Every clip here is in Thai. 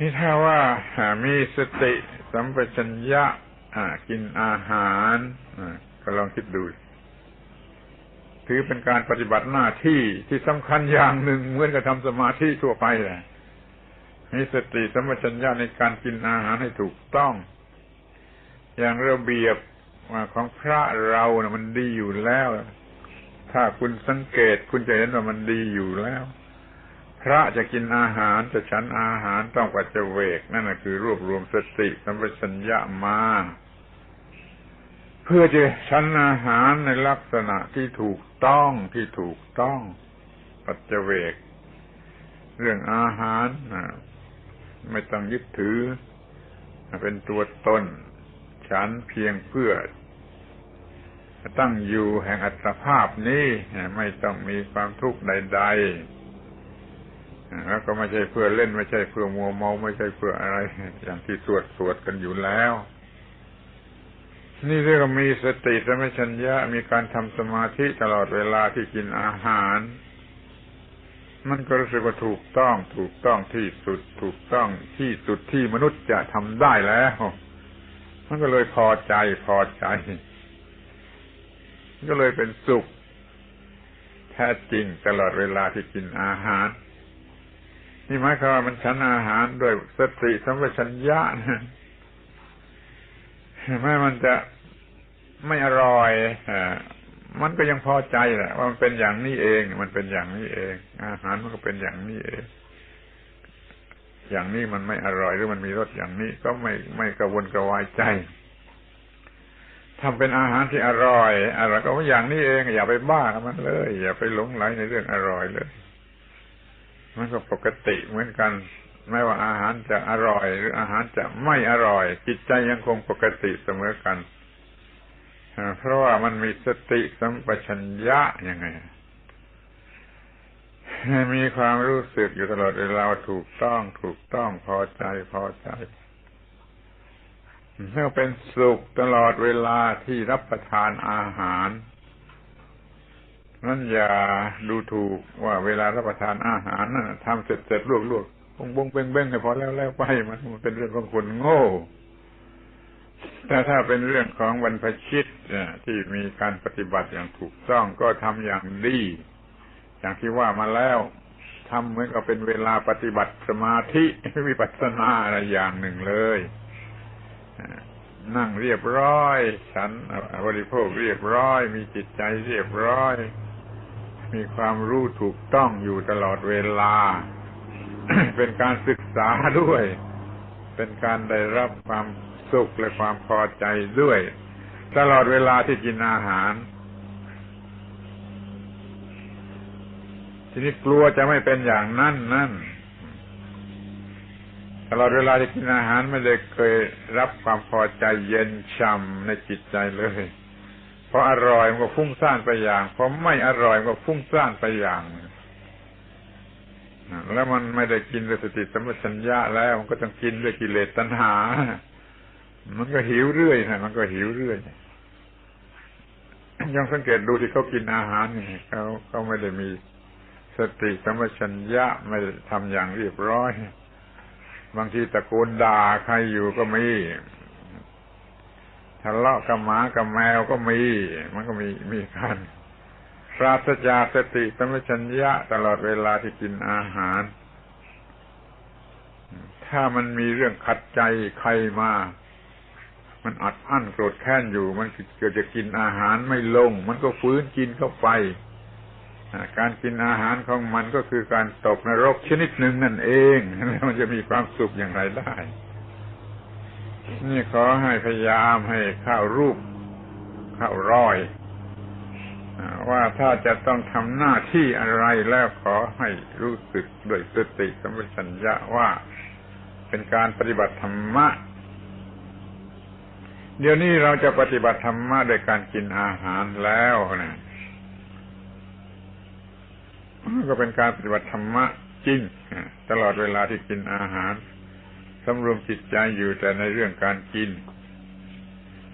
นี่ถ้าว่ามีสติสัมปชัญญะกินอาหารก็ลองคิดดู ถือเป็นการปฏิบัติหน้าที่ที่สำคัญอย่างหนึ่งเหมือนกับทำสมาธิทั่วไปแหละมีสติสัมปชัญญะในการกินอาหารให้ถูกต้อง อย่างระเบียบของพระเรานะ่ะมันดีอยู่แล้ว ถ้าคุณสังเกตคุณจะเห็นว่ามันดีอยู่แล้ว พระจะกินอาหารจะฉันอาหารต้องปัจเจเวก นั่นคือรวบรวมสติสัมปชัญญะมา เพื่อจะฉันอาหารในลักษณะที่ถูกต้องที่ถูกต้องปัจเจเวก เรื่องอาหารไม่ต้องยึดถือ เป็นตัวตน ฉันเพียงเพื่อตั้งอยู่แห่งอัตภาพนี้ไม่ต้องมีความทุกข์ใด ๆ แล้วก็ไม่ใช่เพื่อเล่นไม่ใช่เพื่อมัวเมาไม่ใช่เพื่ออะไร อย่างที่สวดสวดกันอยู่แล้ว นี่เรียกว่ามีสติสมัชัญญะมีการทำสมาธิตลอดเวลาที่กินอาหาร มันก็รู้สึกว่าถูกต้อง ถูกต้องที่สุด ถูกต้องที่สุดที่มนุษย์จะทำได้แล้ว มันก็เลยพอใจพอใจ ก็เลยเป็นสุขแท้จริงตลอดเวลาที่กินอาหาร นี่หมายความว่ามันฉันอาหารด้วยสติสัมปชัญญะนะแม้มันจะไม่อร่อยอมันก็ยังพอใจแหละว่ามันเป็นอย่างนี้เอง มันเป็นอย่างนี้เอง อาหารมันก็เป็นอย่างนี้เอง อย่างนี้มันไม่อร่อยหรือมันมีรสอย่างนี้ก็ไม่ไม่กระวนกระวายใจทำเป็นอาหารที่อร่อยอร่อยก็อย่างนี้เอง อย่าไปบ้ากับมันเลย อย่าไปหลงไหลในเรื่องอร่อยเลย มันก็ปกติเหมือนกัน ไม่ว่าอาหารจะอร่อย หรืออาหารจะไม่อร่อย จิตใจยังคงปกติเสมอกันเพราะว่ามันมีสติสัมปชัญญะยังไง มีความรู้สึกอยู่ตลอดเวลาถูกต้องถูกต้องพอใจพอใจเมื่อเป็นสุขตลอดเวลาที่รับประทานอาหาร นั่นอย่าดูถูกว่าเวลารับประทานอาหารนั่นทำเสร็จเสร็จลวกลวกบงบงเบ้งเบ้งให้พอแล้วแล้วไปมันเป็นเรื่องของคนโง่ แต่ถ้าเป็นเรื่องของบรรพชิตที่มีการปฏิบัติอย่างถูกต้องก็ทำอย่างดี อย่างที่ว่ามาแล้วทำเหมือนกับเป็นเวลาปฏิบัติสมาธิวิปัสสนาอะไรอย่างหนึ่งเลยนั่งเรียบร้อย ฉันบริโภคเรียบร้อย มีจิตใจเรียบร้อย มีความรู้ถูกต้องอยู่ตลอดเวลา เป็นการศึกษาด้วย เป็นการได้รับความสุขและความพอใจด้วย ตลอดเวลาที่กินอาหาร ทีนี้กลัวจะไม่เป็นอย่างนั้นนั่นตลอดเวลาที่กินอาหารไม่ได้เคยรับความพอใจเย็นช่ำในจิตใจเลย พออร่อยมันก็ฟุ้งซ่านไปอย่างพอไม่อร่อยมันก็ฟุ้งซ่านไปอย่างแล้วมันไม่ได้กินด้วยสติสัมปชัญญะแล้วมันก็ต้องกินด้วยกิเลสตัณหา มันก็หิวเรื่อยนะมันก็หิวเรื่อยยังสังเกตดูที่เขากินอาหารนี่เขาเขาไม่ได้มีสติสัมปชัญญะไม่ทำอย่างเรียบร้อย บางทีตะโกนด่าใครอยู่ก็มี ทะเลาะกับหมากับแมวก็มี มันก็มีมีกันปราศจากสติสัมปชัญญะตลอดเวลาที่กินอาหาร ถ้ามันมีเรื่องขัดใจใครมา มันอัดอั้นโกรธแค้นอยู่ มันเกิดจะกินอาหารไม่ลง มันก็ฟื้นกินเข้าไป การกินอาหารของมันก็คือการตกนรกชนิดหนึ่งนั่นเองแล้วมันจะมีความสุขอย่างไรได้ นี่ขอให้พยายามให้เข้ารูป เข้ารอย ว่าถ้าจะต้องทำหน้าที่อะไรแล้วขอให้รู้สึกด้วยสติสัมปชัญญะว่าเป็นการปฏิบัติธรรมะ เดี๋ยวนี้เราจะปฏิบัติธรรมะโดยการกินอาหารแล้วนะก็เป็นการปฏิบัติธรรมะจริงตลอดเวลาที่กินอาหาร สำรวมจิตใจอยู่แต่ในเรื่องการกิน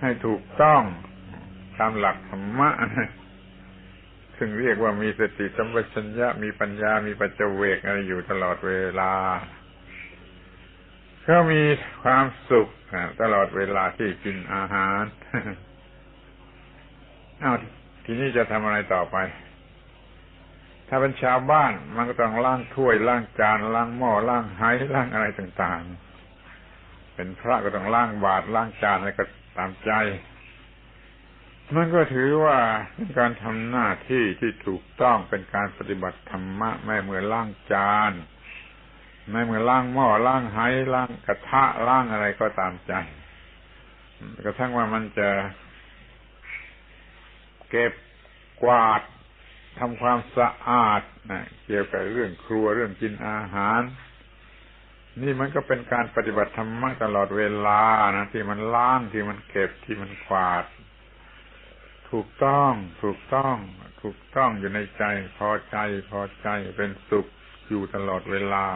ให้ถูกต้องตามหลักธรรมะซึ่งเรียกว่ามีสติสัมปชัญญะมีปัญญามีปัจเจเวกอะไรอยู่ตลอดเวลาเขามีความสุขตลอดเวลาที่กินอาหารเอ้าทีนี้จะทำอะไรต่อไป ถ้าเป็นชาวบ้านมันก็ต้องล้างถ้วยล้างจานล้างหม้อล้างไหล้างอะไรต่าง ๆ เป็นพระก็ต้องล้างบาตรล้างจานอะไรก็ตามใจ มันก็ถือว่าเป็นการทำหน้าที่ที่ถูกต้องเป็นการปฏิบัติธรรมะแม่เมื่อล้างจานแม้เมื่อล้างหม้อล้างไหล้างกระทะล้างอะไรก็ตามใจกระทั่งว่ามันจะเก็บกวาดทำความสะอาดนะเกี่ยวกับเรื่องครัวเรื่องกินอาหาร นี่มันก็เป็นการปฏิบัติธรรมะตลอดเวลานะที่มันล้างที่มันเก็บที่มันกวาด ถูกต้อง ถูกต้อง ถูกต้องอยู่ในใจ พอใจพอใจเป็นสุขอยู่ตลอดเวลา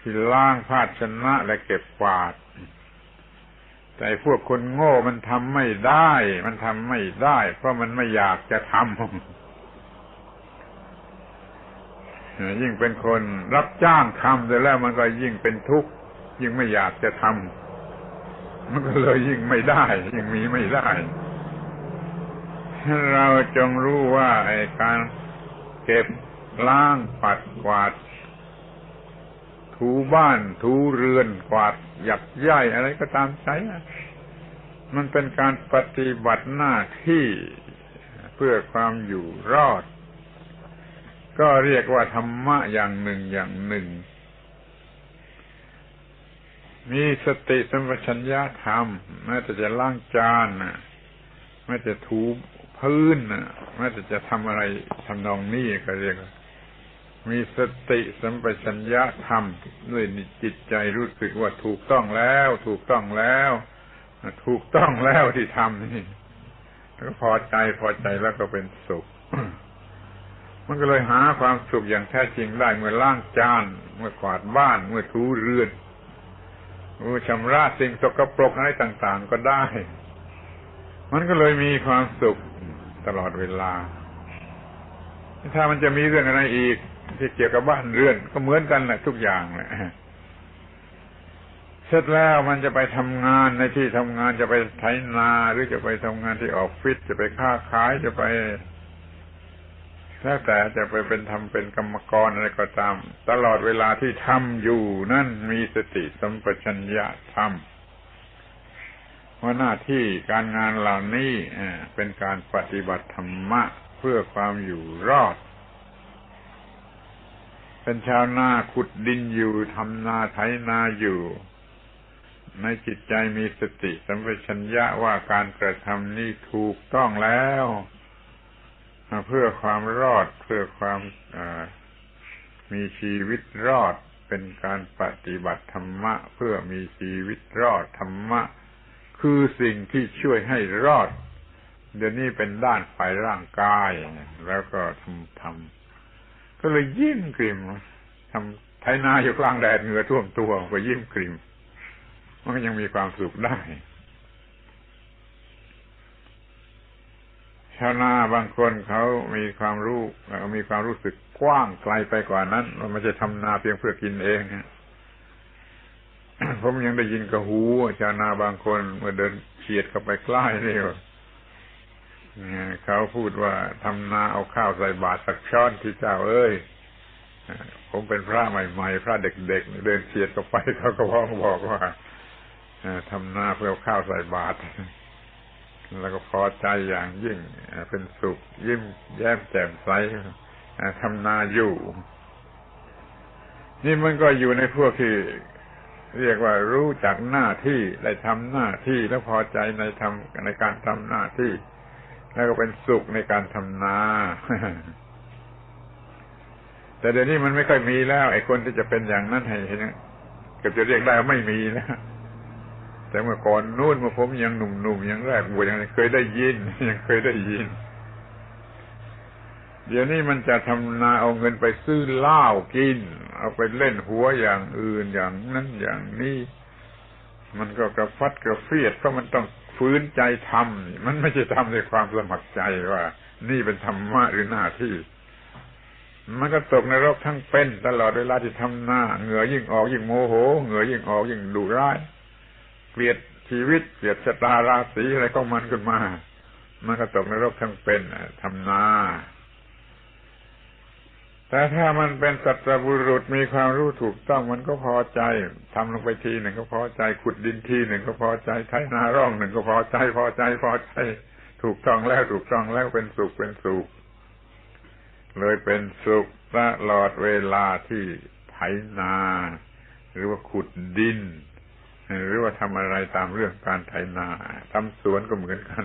ที่ล้างภาชนะและเก็บกวาด แต่พวกคนโง่มันทำไม่ได้ มันทำไม่ได้ เพราะมันไม่อยากจะทำ ยิ่งเป็นคนรับจ้างทำแต่แล้วมันก็ยิ่งเป็นทุกข์ ยิ่งไม่อยากจะทำมันก็เลยยิ่งไม่ได้ ยิ่งมีไม่ได้ เราจงรู้ว่าไอ้การเก็บล้างปัดกวาด ถูบ้านถูเรือนกวาดหยักย่ายอะไรก็ตามใจมันเป็นการปฏิบัติหน้าที่เพื่อความอยู่รอด ก็เรียกว่าธรรมะอย่างหนึ่งอย่างหนึ่ง มีสติสัมปชัญญะธรรมแม้แต่จะล้างจานแม้จะถูพื้นแม้แต่จะทำอะไรทำนองนี้ก็เรียกมีสติสัมปชัญญะธรรมด้วยจิตใจรู้สึกว่าถูกต้องแล้ว ถูกต้องแล้ว ถูกต้องแล้วที่ทำนี่แล้วก็พอใจพอใจแล้วก็เป็นสุข มันก็เลยหาความสุขอย่างแท้จริงได้เมื่อล้างจาน เมื่อกวาดบ้าน เมื่อถูเรือนเมื่อชำระสิ่งสกปรกอะไรต่าง ๆ ก็ได้ มันก็เลยมีความสุขตลอดเวลา ถ้ามันจะมีเรื่องอะไรอีก ที่เกี่ยวกับบ้านเรือน ก็เหมือนกันแหละทุกอย่างแหละเสร็จแล้วมันจะไปทำงานในที่ทำงานจะไปไถนาหรือจะไปทำงานที่ออฟฟิศจะไปค้าขายจะไป แล้วแต่จะไปเป็นทำเป็นกรรมกรอะไรก็ตาม ตลอดเวลาที่ทำอยู่นั่นมีสติสัมปชัญญะทำว่าหน้าที่การงานเหล่านี้เป็นการปฏิบัติธรรมะเพื่อความอยู่รอด เป็นชาวนาขุดดินอยู่ทำนาไถนาอยู่ ในจิตใจมีสติสัมปชัญญะว่าการกระทำนี้ถูกต้องแล้ว เพื่อความรอดเพื่อความมีชีวิตรอดเป็นการปฏิบัติธรรมะ เพื่อมีชีวิตรอดธรรมะ คือสิ่งที่ช่วยให้รอด เดี๋ยวนี้เป็นด้านฝ่ายร่างกาย แล้วก็ทำทำก็เลยยิ้มกริมทำไถนาอยู่กลางแดดเหงื่อท่วมตัวก็ยิ้มกริมมันก็ยังมีความสุขได้ ชาวนาบางคนเขามีความรู้มีความรู้สึกกว้างไกลไปกว่านั้นมันไม่ใช่ทำนาเพียงเพื่อกินเองผมยังได้ยินกระหูชาวนาบางคนเมื่อเดินเฉียดเข้าไปใกล้นี่เขาพูดว่าทำนาเอาข้าวใส่บาตรสักช้อนที่เจ้าเอ้ยผมเป็นพระใหม่ๆ พระเด็กๆเดินเฉียดเข้าไปเขาก็พ้องบอกว่าทำนาเพื่อข้าวใส่บาตร แล้วก็พอใจอย่างยิ่ง เป็นสุข ยิ้มแย้มแจ่มใสทำนาอยู่ นี่มันก็อยู่ในพวกที่เรียกว่ารู้จักหน้าที่ได้ทำหน้าที่แล้วพอใจในทำในการทำหน้าที่ แล้วก็เป็นสุขในการทำนาแต่เดี๋ยวนี้มันไม่ค่อยมีแล้ว ไอ้คนที่จะเป็นอย่างนั้นให้เห็นก็จะเรียกได้ว่าไม่มีแล้ว แต่เมื่อก่อนนู่นเมื่อผมยังหนุ่มๆยังแรกบวชยังเคยได้ยิน ยังเคยได้ยิน เดี๋ยวนี้มันจะทำนาเอาเงินไปซื้อเหล้ากิน เอาไปเล่นหัวอย่างอื่นอย่างนั้นอย่างนี้ มันก็กระฟัดกระเฟียดเพราะมันต้องฟื้นใจทำมันไม่ใช่ทำด้วยความสมัครใจว่า นี่เป็นธรรมะหรือหน้าที่ มันก็ตกในรกทั้งเป็น ตลอดเวลาที่ทำหน้าเหงื่อยิ่งออกยิ่งโมโหเหงื่อยิ่งออกยิ่งดุร้าย เกลียดชีวิต เกลียดชะตาราศีอะไรของมันขึ้นมา มันก็ตกนรกทั้งเป็นทำนาแต่ถ้ามันเป็นสัตบุรุษมีความรู้ถูกต้องมันก็พอใจทำลงไปทีหนึ่งก็พอใจขุดดินทีหนึ่งก็พอใจไถนาร่องหนึ่งก็พอใจพอใจพอใจ ถูกต้องแล้วถูกต้องแล้วเป็นสุขเป็นสุข เลยเป็นสุขตลอดเวลาที่ไถนา หรือว่าขุดดิน หรือว่าทำอะไรตามเรื่องการไถนาทำสวนก็เหมือนกัน